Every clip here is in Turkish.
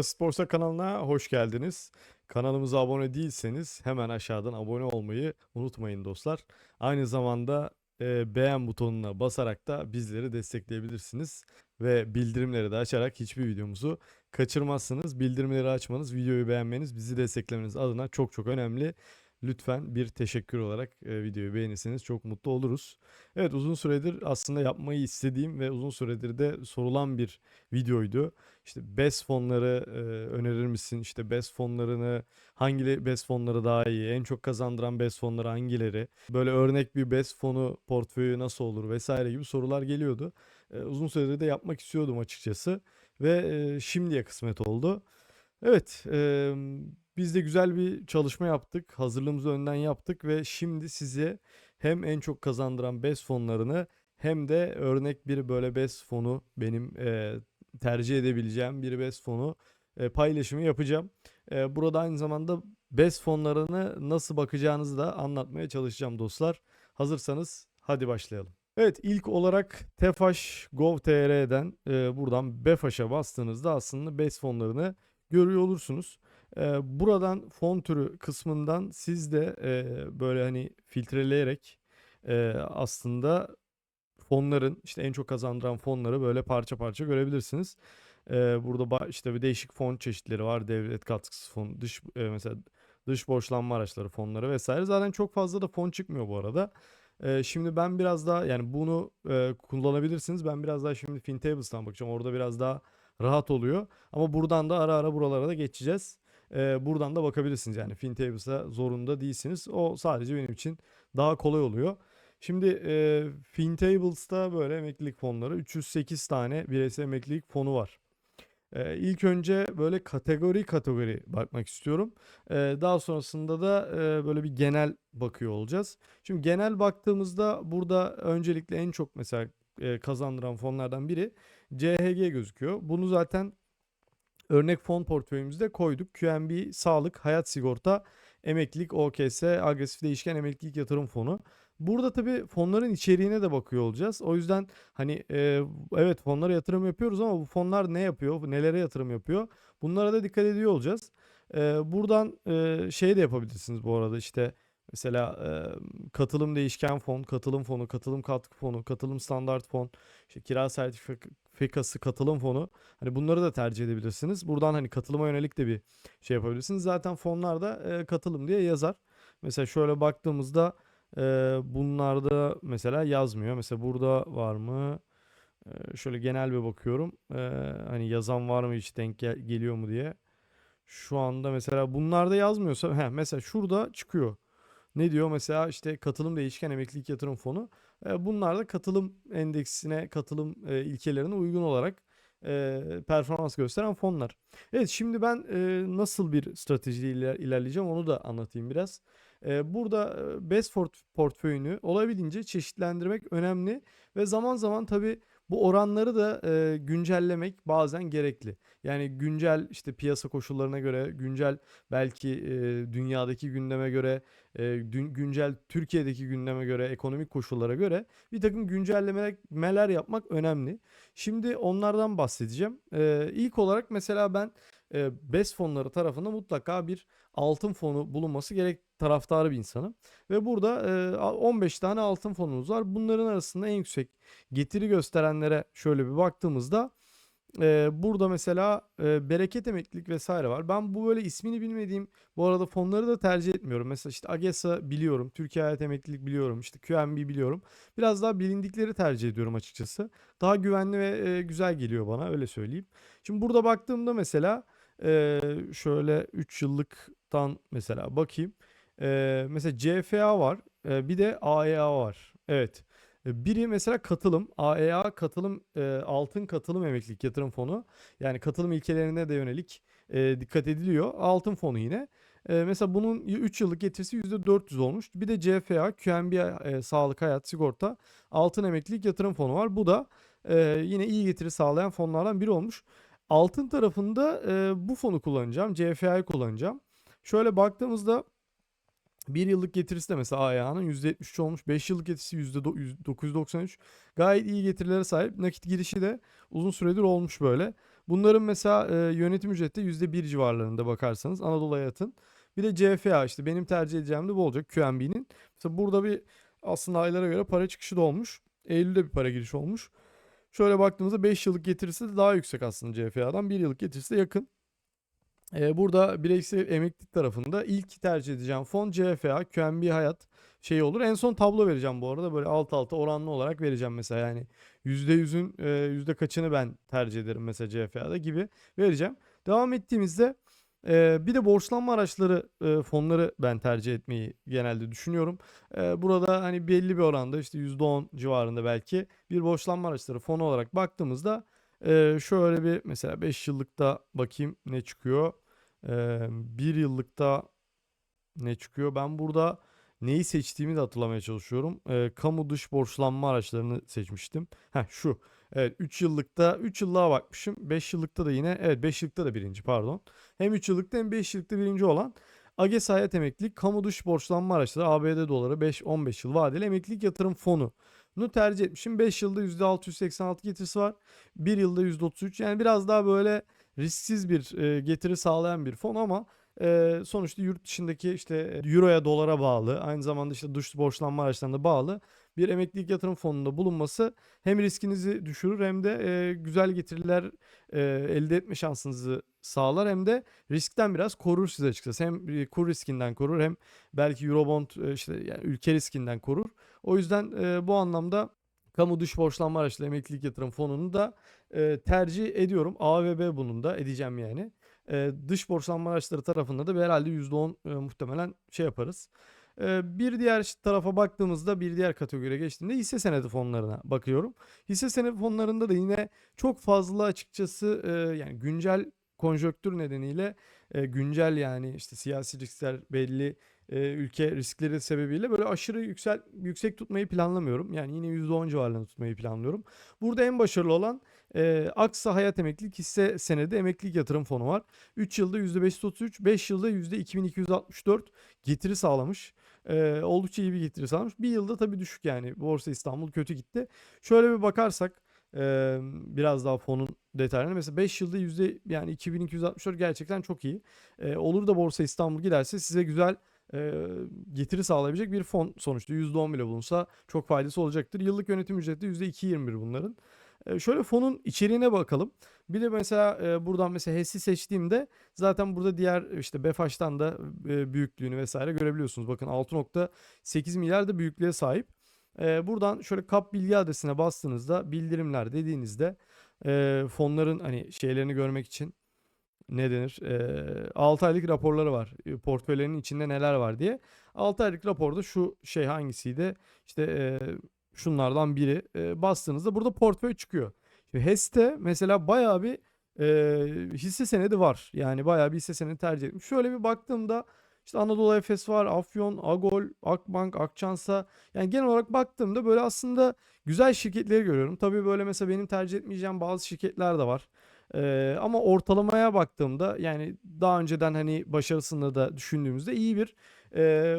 Basit Borsa kanalına hoş geldiniz. Kanalımıza abone değilseniz hemen aşağıdan abone olmayı unutmayın dostlar. Aynı zamanda e, beğen butonuna basarak da bizleri destekleyebilirsiniz. Ve bildirimleri de açarak hiçbir videomuzu kaçırmazsınız. Bildirimleri açmanız, videoyu beğenmeniz, bizi desteklemeniz adına çok çok önemli. Lütfen bir teşekkür olarak e, videoyu beğenirseniz çok mutlu oluruz. Evet uzun süredir aslında yapmayı istediğim ve uzun süredir de sorulan bir videoydu. İşte BES fonları e, önerir misin? İşte BES fonlarını hangi BES fonları daha iyi? En çok kazandıran BES fonları hangileri? Böyle örnek bir BES fonu portföyü nasıl olur vesaire gibi sorular geliyordu. E, uzun süredir de yapmak istiyordum açıkçası ve e, şimdiye kısmet oldu. Evet, e, biz de güzel bir çalışma yaptık. Hazırlığımızı önden yaptık ve şimdi size hem en çok kazandıran BES fonlarını hem de örnek bir böyle BES fonu benim e, tercih edebileceğim bir BES fonu e, paylaşımı yapacağım. E, burada aynı zamanda BES fonlarını nasıl bakacağınızı da anlatmaya çalışacağım dostlar. Hazırsanız hadi başlayalım. Evet ilk olarak Tefaş Gov.tr'den e, buradan BEFAŞ'a bastığınızda aslında BES fonlarını görüyor olursunuz. E, buradan fon türü kısmından siz de e, böyle hani filtreleyerek e, aslında fonların işte en çok kazandıran fonları böyle parça parça görebilirsiniz. Ee, burada işte bir değişik fon çeşitleri var. Devlet katkısı fon, dış e, mesela dış borçlanma araçları fonları vesaire. Zaten çok fazla da fon çıkmıyor bu arada. Şimdi ben biraz daha yani bunu e, kullanabilirsiniz. Ben biraz daha şimdi FinTables'tan bakacağım. Orada biraz daha rahat oluyor. Ama buradan da ara ara buralara da geçeceğiz. Ee, buradan da bakabilirsiniz yani FinTables'a zorunda değilsiniz. O sadece benim için daha kolay oluyor. Şimdi e, FinTables'ta böyle emeklilik fonları 308 tane bireysel emeklilik fonu var. E, ilk önce böyle kategori kategori bakmak istiyorum. E, daha sonrasında da e, böyle bir genel bakıyor olacağız. Şimdi genel baktığımızda burada öncelikle en çok mesela e, kazandıran fonlardan biri CHG gözüküyor. Bunu zaten örnek fon portföyümüzde koyduk. QNB Sağlık, Hayat Sigorta, Emeklilik, OKS, Agresif Değişken Emeklilik Yatırım Fonu. Burada tabii fonların içeriğine de bakıyor olacağız. O yüzden hani e, evet fonlara yatırım yapıyoruz ama bu fonlar ne yapıyor, nelere yatırım yapıyor? Bunlara da dikkat ediyor olacağız. E, buradan e, şey de yapabilirsiniz bu arada işte mesela e, katılım değişken fon, katılım fonu, katılım katkı fonu, katılım standart fon, işte kira sertifikası katılım fonu. Hani bunları da tercih edebilirsiniz. Buradan hani katılıma yönelik de bir şey yapabilirsiniz. Zaten fonlarda e, katılım diye yazar. Mesela şöyle baktığımızda Eee, bunlarda mesela yazmıyor. Mesela burada var mı? Eee, şöyle genel bir bakıyorum. Eee, hani yazan var mı hiç denk gel- geliyor mu diye. Şu anda mesela bunlarda yazmıyorsa he, mesela şurada çıkıyor. Ne diyor mesela işte katılım değişken emeklilik yatırım fonu. Eee, bunlar da katılım endeksine, katılım eee, ilkelerine uygun olarak eee, performans gösteren fonlar. Evet şimdi ben nasıl bir stratejiyle iler- ilerleyeceğim onu da anlatayım biraz. Burada eee, BES port- portföyünü olabildiğince çeşitlendirmek önemli ve zaman zaman tabii bu oranları da eee, güncellemek bazen gerekli. Yani güncel işte piyasa koşullarına göre, güncel belki eee, dünyadaki gündeme göre, eee, dün- güncel Türkiye'deki gündeme göre, ekonomik koşullara göre bir takım güncellemeler yapmak önemli. Şimdi onlardan bahsedeceğim. Eee ilk olarak mesela ben eee BES fonları tarafında mutlaka bir altın fonu bulunması gerek taraftarı bir insanım. Ve burada eee, a- 15 tane altın fonumuz var. Bunların arasında en yüksek getiri gösterenlere şöyle bir baktığımızda burada mesela bereket emeklilik vesaire var. Ben bu böyle ismini bilmediğim bu arada fonları da tercih etmiyorum. Mesela işte AGESA biliyorum, Türkiye Hayat Emeklilik biliyorum, işte QNB biliyorum. Biraz daha bilindikleri tercih ediyorum açıkçası. Daha güvenli ve güzel geliyor bana öyle söyleyeyim. Şimdi burada baktığımda mesela eee, şöyle 3 yıllıktan mesela bakayım. Eee, mesela CFA var. eee, bir de AEA var. Evet. E, Biri mesela katılım. AEA katılım e, altın katılım emeklilik yatırım fonu. Yani katılım ilkelerine de yönelik e, dikkat ediliyor. Altın fonu yine. E, mesela bunun 3 yıllık getirisi %400 olmuş. Bir de CFA, QNB e, Sağlık Hayat Sigorta Altın Emeklilik Yatırım Fonu var. Bu da e, yine iyi getiri sağlayan fonlardan biri olmuş. Altın tarafında e, bu fonu kullanacağım. CFA'yı kullanacağım. Şöyle baktığımızda 1 yıllık getirisi de mesela ayağının %73 olmuş. 5 yıllık getirisi %993. Gayet iyi getirilere sahip. Nakit girişi de uzun süredir olmuş böyle. Bunların mesela e, yönetim ücreti de %1 civarlarında bakarsanız Anadolu Hayat'ın. Bir de CFA işte benim tercih edeceğim de bu olacak QNB'nin. Mesela burada bir aslında aylara göre para çıkışı da olmuş. Eylül'de bir para girişi olmuş. Şöyle baktığımızda 5 yıllık getirisi de daha yüksek aslında CFA'dan. 1 yıllık getirisi de yakın. Ee, burada bireysel emeklilik tarafında ilk tercih edeceğim fon CFA, QNB Hayat şey olur. En son tablo vereceğim bu arada. Böyle alt alta oranlı olarak vereceğim mesela yani %100'ün e, yüzde kaçını ben tercih ederim mesela CFA'da gibi vereceğim. Devam ettiğimizde e, bir de borçlanma araçları e, fonları ben tercih etmeyi genelde düşünüyorum. E, burada hani belli bir oranda işte %10 civarında belki bir borçlanma araçları fonu olarak baktığımızda e, şöyle bir mesela 5 yıllıkta bakayım ne çıkıyor. E, 1 yıllıkta ne çıkıyor? Ben burada neyi seçtiğimi de hatırlamaya çalışıyorum. E, kamu dış borçlanma araçlarını seçmiştim. Heh şu. Evet 3 yıllıkta 3 yıllığa bakmışım. 5 yıllıkta da yine evet 5 yıllıkta da birinci pardon. Hem 3 yıllıkta hem 5 yıllıkta birinci olan AGES Hayat Emeklilik Kamu Dış Borçlanma Araçları ABD doları 5-15 yıl vadeli emeklilik yatırım fonu. Bunu tercih etmişim. 5 yılda %686 getirisi var. 1 yılda %33 yani biraz daha böyle risksiz bir e, getiri sağlayan bir fon ama e, sonuçta yurt dışındaki işte euroya dolara bağlı aynı zamanda işte dış borçlanma araçlarına bağlı bir emeklilik yatırım fonunda bulunması hem riskinizi düşürür hem de e, güzel getiriler e, elde etme şansınızı sağlar hem de riskten biraz korur size açıkçası. Hem kur riskinden korur hem belki Eurobond işte yani ülke riskinden korur. O yüzden e, bu anlamda kamu dış borçlanma araçlı emeklilik yatırım fonunu da e, tercih ediyorum. A ve B bunun da edeceğim yani. E, dış borçlanma araçları tarafında da bir herhalde %10 e, muhtemelen şey yaparız. E, bir diğer tarafa baktığımızda bir diğer kategoriye geçtiğimde hisse senedi fonlarına bakıyorum. Hisse senedi fonlarında da yine çok fazla açıkçası e, yani güncel konjöktür nedeniyle e, güncel yani işte siyasi riskler belli e, ülke riskleri sebebiyle böyle aşırı yüksel yüksek tutmayı planlamıyorum. Yani yine %10 civarlarında tutmayı planlıyorum. Burada en başarılı olan e, Aksa Hayat Emeklilik hisse senedi emeklilik yatırım fonu var. 3 yılda %533, 5 yılda %2264 getiri sağlamış. E, oldukça iyi bir getiri sağlamış. Bir yılda tabii düşük yani. Borsa İstanbul kötü gitti. Şöyle bir bakarsak e, biraz daha fonun detaylarına. Mesela 5 yılda yüzde yani 2264 gerçekten çok iyi. E, olur da Borsa İstanbul giderse size güzel e, getiri sağlayabilecek bir fon sonuçta %10 bile bulunsa çok faydası olacaktır. Yıllık yönetim ücreti %2.21 bunların. Şöyle fonun içeriğine bakalım. Bir de mesela buradan mesela HES'i seçtiğimde zaten burada diğer işte BEFAŞ'tan da büyüklüğünü vesaire görebiliyorsunuz. Bakın 6.8 milyar da büyüklüğe sahip. Buradan şöyle kap bilgi adresine bastığınızda bildirimler dediğinizde fonların hani şeylerini görmek için ne denir? E, 6 aylık raporları var. E, portföylerinin içinde neler var diye. 6 aylık raporda şu şey hangisiydi? İşte e, şunlardan biri. E, bastığınızda burada portföy çıkıyor. Şimdi HES'te mesela bayağı bir e, hisse senedi var. Yani bayağı bir hisse senedi tercih etmiş. Şöyle bir baktığımda işte Anadolu Efes var, Afyon, Agol, Akbank, Akçansa. Yani genel olarak baktığımda böyle aslında güzel şirketleri görüyorum. Tabii böyle mesela benim tercih etmeyeceğim bazı şirketler de var. Ee, ama ortalamaya baktığımda yani daha önceden hani başarısını da düşündüğümüzde iyi bir e,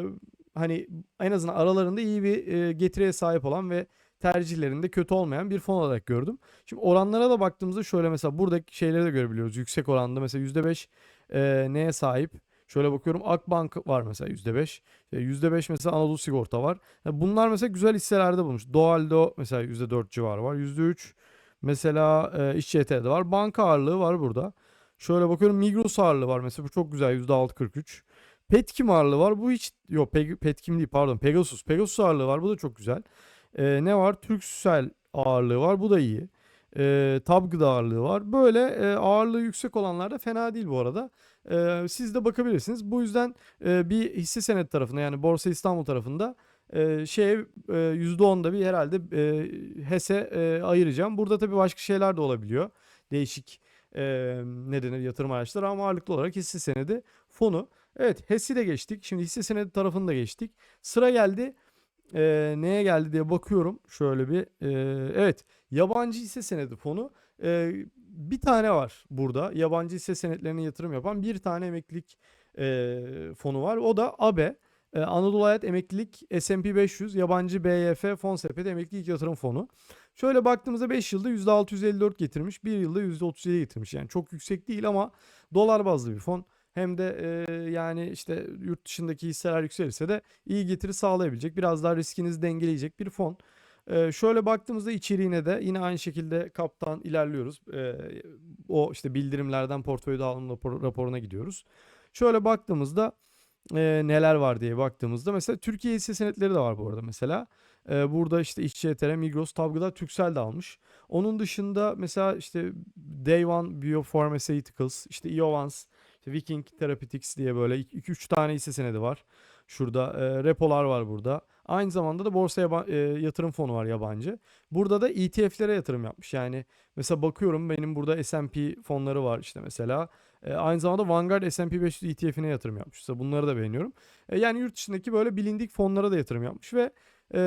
hani en azından aralarında iyi bir e, getiriye sahip olan ve tercihlerinde kötü olmayan bir fon olarak gördüm. Şimdi oranlara da baktığımızda şöyle mesela buradaki şeyleri de görebiliyoruz. Yüksek oranda mesela %5 e, neye sahip? Şöyle bakıyorum Akbank var mesela %5. E, %5 mesela Anadolu Sigorta var. Yani bunlar mesela güzel hisselerde bulmuş. Doğaldo mesela %4 civarı var. %3 mesela e, İşçT'de var. Banka ağırlığı var burada. Şöyle bakıyorum Migros ağırlığı var mesela bu çok güzel %6.43. Petkim ağırlığı var. Bu hiç yok Pe Petkim değil pardon Pegasus. Pegasus ağırlığı var. Bu da çok güzel. E, ne var? Turkcell ağırlığı var. Bu da iyi. E, Tab gıda ağırlığı var. Böyle e, ağırlığı yüksek olanlar da fena değil bu arada. E, siz de bakabilirsiniz. Bu yüzden e, bir hisse senet tarafında yani Borsa İstanbul tarafında e, şey e, %10'da bir herhalde e, HES'e e, ayıracağım. Burada tabii başka şeyler de olabiliyor. Değişik e, ne denir yatırım araçları ama ağırlıklı olarak hisse senedi fonu. Evet HES'i de geçtik. Şimdi hisse senedi tarafını da geçtik. Sıra geldi e, neye geldi diye bakıyorum. Şöyle bir e, evet yabancı hisse senedi fonu. E, bir tane var burada. Yabancı hisse senetlerine yatırım yapan bir tane emeklilik e, fonu var. O da ABE. Ee, Anadolu Hayat Emeklilik S&P 500 Yabancı BYF Fon Sepeti Emeklilik Yatırım Fonu. Şöyle baktığımızda 5 yılda %654 getirmiş, 1 yılda %37 getirmiş. Yani çok yüksek değil ama dolar bazlı bir fon. Hem de e, yani işte yurt dışındaki hisseler yükselirse de iyi getiri sağlayabilecek, biraz daha riskinizi dengeleyecek bir fon. E, şöyle baktığımızda içeriğine de yine aynı şekilde kaptan ilerliyoruz. E, o işte bildirimlerden portföy dağılım rapor- raporuna gidiyoruz. Şöyle baktığımızda e, neler var diye baktığımızda mesela Türkiye hisse senetleri de var bu arada mesela. E, burada işte İşçi ETR, Migros, Tabgıda, Türksel de almış. Onun dışında mesela işte Day One Biopharmaceuticals, işte Iovance, işte Viking Therapeutics diye böyle 2-3 tane hisse senedi var. Şurada e, repolar var burada. Aynı zamanda da borsa yaba- e, yatırım fonu var yabancı. Burada da ETF'lere yatırım yapmış. Yani mesela bakıyorum benim burada S&P fonları var işte mesela. E, aynı zamanda Vanguard S&P 500 ETF'ine yatırım yapmış. Mesela bunları da beğeniyorum. E, yani yurt dışındaki böyle bilindik fonlara da yatırım yapmış ve e,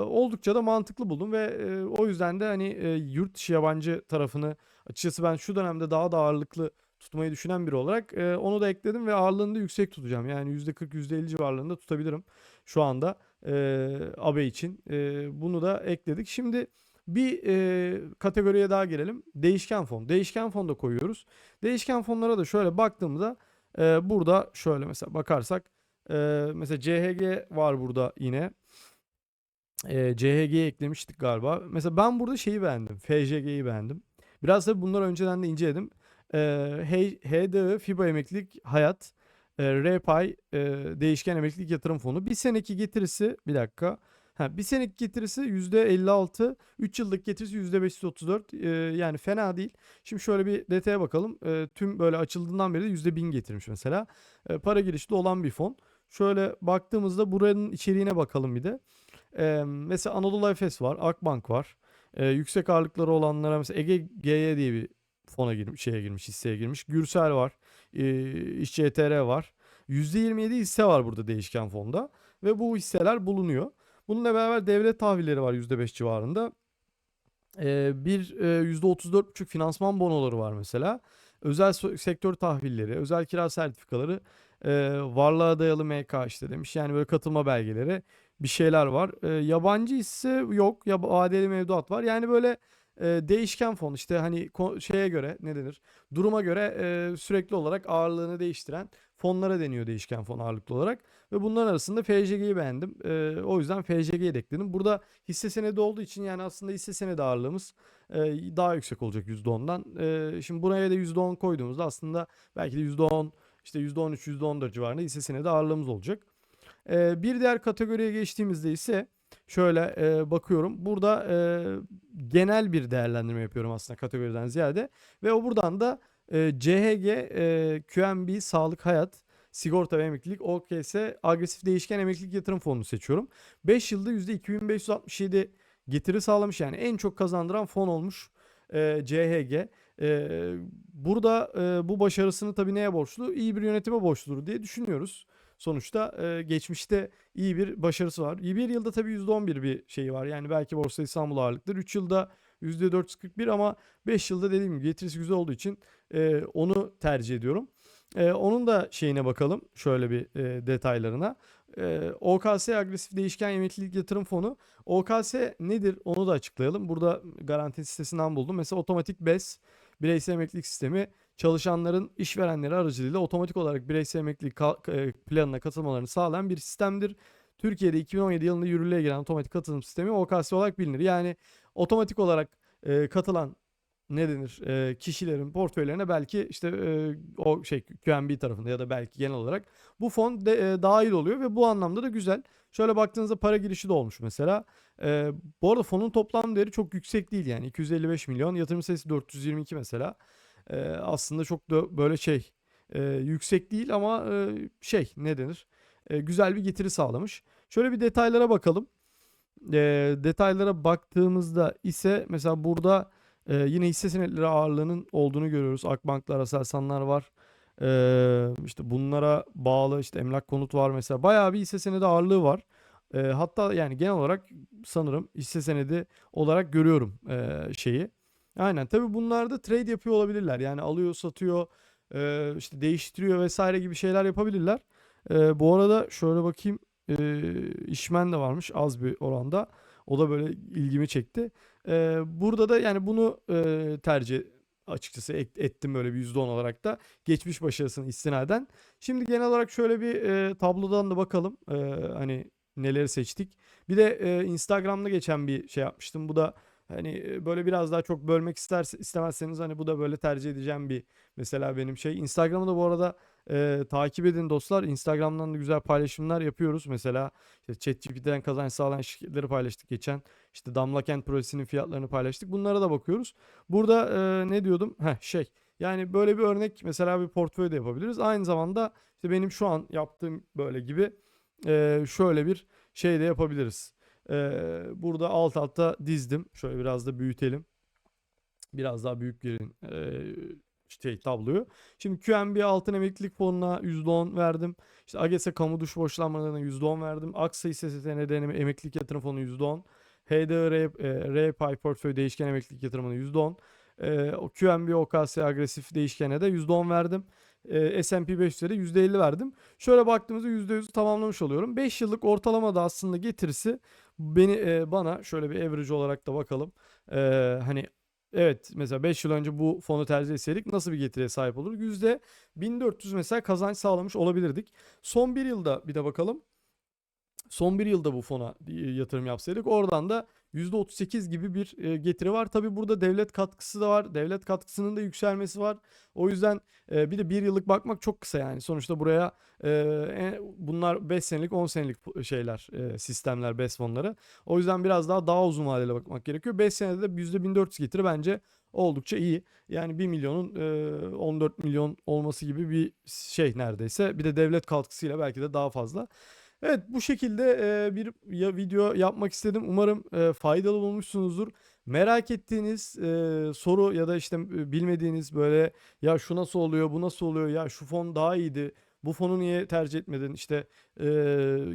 oldukça da mantıklı buldum ve e, o yüzden de hani e, yurt dışı yabancı tarafını açıkçası ben şu dönemde daha da ağırlıklı tutmayı düşünen biri olarak e, onu da ekledim ve ağırlığını da yüksek tutacağım. Yani %40 %50 civarlarında tutabilirim şu anda e, ABE için. E, bunu da ekledik. Şimdi bir e, kategoriye daha gelelim. Değişken fon. Değişken fon da koyuyoruz. Değişken fonlara da şöyle baktığımda e, burada şöyle mesela bakarsak e, mesela CHG var burada yine. E, CHG'yi eklemiştik galiba. Mesela ben burada şeyi beğendim. FJG'yi beğendim. Biraz da bunları önceden de inceledim. E, HDI, FIBA Emeklilik Hayat, e, RPay, e, Değişken Emeklilik Yatırım Fonu. Bir seneki getirisi, bir dakika. Ha, bir seneki getirisi %56, 3 yıllık getirisi %534. E, yani fena değil. Şimdi şöyle bir detaya bakalım. E, tüm böyle açıldığından beri de %1000 getirmiş mesela. E, para girişli olan bir fon. Şöyle baktığımızda buranın içeriğine bakalım bir de. E, mesela Anadolu Efes var, Akbank var. E, yüksek ağırlıkları olanlara mesela Ege GY diye bir fona girmiş, şeye girmiş, hisseye girmiş. Gürsel var, e, İşçi ETR var. %27 hisse var burada değişken fonda ve bu hisseler bulunuyor. Bununla beraber devlet tahvilleri var %5 civarında. Ee, bir e, %34,5 finansman bonoları var mesela. Özel sektör tahvilleri, özel kira sertifikaları, e, varlığa dayalı MK işte demiş. Yani böyle katılma belgeleri bir şeyler var. E, yabancı hisse yok. Ya vadeli mevduat var. Yani böyle e, değişken fon işte hani şeye göre ne denir? Duruma göre e, sürekli olarak ağırlığını değiştiren fonlara deniyor değişken fon ağırlıklı olarak. Ve bunların arasında FJG'yi beğendim. E, o yüzden FJG'yi de ekledim. Burada hisse senedi olduğu için yani aslında hisse senedi ağırlığımız e, daha yüksek olacak %10'dan. E, şimdi buraya da %10 koyduğumuzda aslında belki de %10 işte %13 %14 civarında hisse senedi ağırlığımız olacak. E, bir diğer kategoriye geçtiğimizde ise şöyle e, bakıyorum. Burada e, genel bir değerlendirme yapıyorum aslında kategoriden ziyade. Ve o buradan da e, CHG, e, QNB, Sağlık Hayat, Sigorta ve Emeklilik, OKS, Agresif Değişken Emeklilik Yatırım Fonu'nu seçiyorum. 5 yılda %2567 getiri sağlamış yani en çok kazandıran fon olmuş e, CHG. E, burada e, bu başarısını tabii neye borçlu? İyi bir yönetime borçludur diye düşünüyoruz. Sonuçta e, geçmişte iyi bir başarısı var. Bir yılda tabii %11 bir şeyi var. Yani belki Borsa İstanbul ağırlıktır. 3 yılda %441 ama 5 yılda dediğim gibi getirisi güzel olduğu için e, onu tercih ediyorum. E, onun da şeyine bakalım. Şöyle bir e, detaylarına. E, OKS Agresif Değişken Emeklilik Yatırım Fonu. OKS nedir onu da açıklayalım. Burada garanti sitesinden buldum. Mesela otomatik BES bireysel emeklilik sistemi çalışanların işverenleri aracılığıyla otomatik olarak bireysel emeklilik e, planına katılmalarını sağlayan bir sistemdir. Türkiye'de 2017 yılında yürürlüğe giren otomatik katılım sistemi OKS olarak bilinir. Yani otomatik olarak e, katılan ne denir e, kişilerin portföylerine belki işte e, o şey QNB tarafında ya da belki genel olarak bu fon de, e, dahil oluyor ve bu anlamda da güzel. Şöyle baktığınızda para girişi de olmuş mesela. E, bu arada fonun toplam değeri çok yüksek değil yani 255 milyon yatırım sayısı 422 mesela. E, aslında çok da böyle şey e, yüksek değil ama e, şey ne denir E, güzel bir getiri sağlamış. Şöyle bir detaylara bakalım. E, detaylara baktığımızda ise mesela burada ee, yine hisse senetleri ağırlığının olduğunu görüyoruz. Akbanklar, Aselsanlar var. Ee, işte bunlara bağlı işte emlak konut var mesela. Bayağı bir hisse senedi ağırlığı var. Ee, hatta yani genel olarak sanırım hisse senedi olarak görüyorum ee, şeyi. Aynen. Tabii bunlar da trade yapıyor olabilirler. Yani alıyor, satıyor, e, işte değiştiriyor vesaire gibi şeyler yapabilirler. Ee, bu arada şöyle bakayım. eee, işmen de varmış az bir oranda. O da böyle ilgimi çekti. Eee, burada da yani bunu eee, tercih açıkçası et- ettim böyle bir %10 olarak da geçmiş başarısını istinaden. Şimdi genel olarak şöyle bir eee, tablodan da bakalım eee, hani neleri seçtik. Bir de eee, Instagram'da geçen bir şey yapmıştım. Bu da hani böyle biraz daha çok bölmek isterse istemezseniz hani bu da böyle tercih edeceğim bir mesela benim şey. Instagram'ı da bu arada eee, takip edin dostlar. Instagram'dan da güzel paylaşımlar yapıyoruz. Mesela işte ChatGPT'den kazanç sağlayan şirketleri paylaştık geçen. İşte Damla Kent projesinin fiyatlarını paylaştık. Bunlara da bakıyoruz. Burada eee, ne diyordum? Heh, şey. Yani böyle bir örnek mesela bir portföy de yapabiliriz. Aynı zamanda işte benim şu an yaptığım böyle gibi eee, şöyle bir şey de yapabiliriz. Eee, burada alt alta dizdim. Şöyle biraz da büyütelim. Biraz daha büyük gelin eee, şey tabloyu. Şimdi QNB altın emeklilik fonuna %10 verdim. İşte AGES'e kamu duş borçlanmalarına %10 verdim. Aksa hisse senedi emeklilik yatırım fonu %10. HDR e, RPay portföy değişken emeklilik yatırımına %10. E, QNB OKS agresif değişkene de %10 verdim. E, S&P 500'e de %50 verdim. Şöyle baktığımızda %100'ü tamamlamış oluyorum. 5 yıllık ortalama da aslında getirisi beni e, bana şöyle bir average olarak da bakalım. E, hani evet mesela 5 yıl önce bu fonu tercih etseydik nasıl bir getiriye sahip olur? %1400 mesela kazanç sağlamış olabilirdik. Son bir yılda bir de bakalım. Son bir yılda bu fona yatırım yapsaydık oradan da %38 gibi bir e, getiri var. Tabi burada devlet katkısı da var. Devlet katkısının da yükselmesi var. O yüzden e, bir de bir yıllık bakmak çok kısa yani. Sonuçta buraya e, bunlar 5 senelik 10 senelik şeyler sistemler BES fonları. O yüzden biraz daha daha uzun vadeli bakmak gerekiyor. 5 senede de %1400 getiri bence oldukça iyi. Yani 1 milyonun e, 14 milyon olması gibi bir şey neredeyse. Bir de devlet katkısıyla belki de daha fazla. Evet bu şekilde bir video yapmak istedim. Umarım faydalı bulmuşsunuzdur. Merak ettiğiniz soru ya da işte bilmediğiniz böyle ya şu nasıl oluyor, bu nasıl oluyor, ya şu fon daha iyiydi, bu fonu niye tercih etmedin işte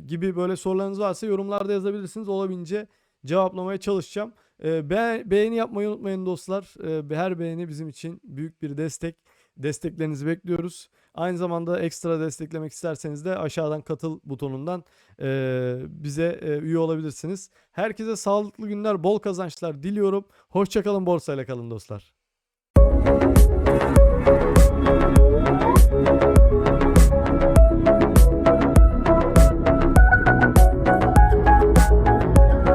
gibi böyle sorularınız varsa yorumlarda yazabilirsiniz. Olabildiğince cevaplamaya çalışacağım. Be- beğeni yapmayı unutmayın dostlar. Her beğeni bizim için büyük bir destek. Desteklerinizi bekliyoruz. Aynı zamanda ekstra desteklemek isterseniz de aşağıdan katıl butonundan eee, bize eee, üye olabilirsiniz. Herkese sağlıklı günler, bol kazançlar diliyorum. Hoşçakalın, borsayla kalın dostlar.